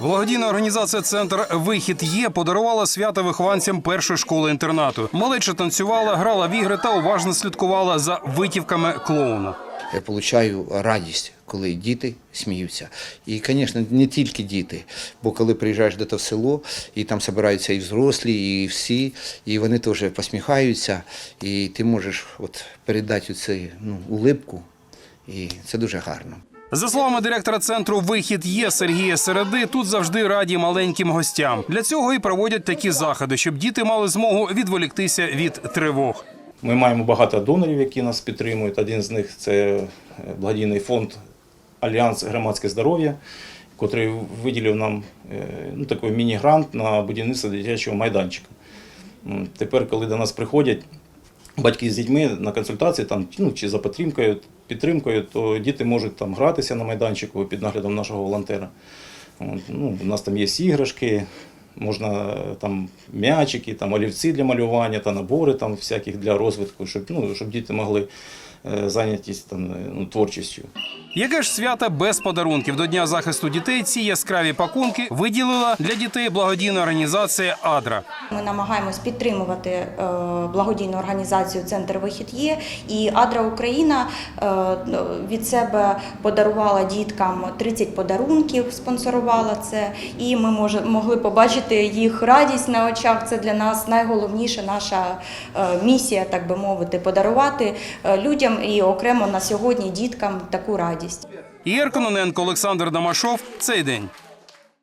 Благодійна організація Центр Вихід є подарувала свято вихованцям першої школи інтернату. Малеча танцювала, грала в ігри та уважно слідкувала за витівками клоуна. Я получаю радість, коли діти сміються. І, звісно, не тільки діти, бо коли приїжджаєш до в село, і там збираються і взрослі, і всі, і вони теж посміхаються, і ти можеш от передати цю ну, улипку, і це дуже гарно. За словами директора центру Вихід є Сергія Середи. Тут завжди раді маленьким гостям. Для цього і проводять такі заходи, щоб діти мали змогу відволіктися від тривог. Ми маємо багато донорів, які нас підтримують. Один з них це е, благодійний фонд Альянс громадське здоров'я, який виділив нам е, ну, такий міні-грант на будівництво дитячого майданчика. Тепер, коли до нас приходять батьки з дітьми на консультації, там, ну, чи за підтримкою, підтримкою, то діти можуть там гратися на майданчику під наглядом нашого волонтера. Ну, у нас там є іграшки, можна там м'ячики, там олівці для малювання та набори там всяких для розвитку, щоб, ну, щоб діти могли е, зайнятися там, е, ну, творчістю. Яке ж свято без подарунків до Дня захисту дітей ці яскраві пакунки виділила для дітей благодійна організація Адра. Ми намагаємось підтримувати е, благодійну організацію Центр Вихід є. І Адра Україна від себе подарувала діткам 30 подарунків, спонсорувала це. І ми може, могли побачити їх радість на очах. Це для нас найголовніша наша місія, так би мовити, подарувати е, людям і окремо на сьогодні діткам таку радість. Ігор Кононенко, Олександр Дамашов. Цей день.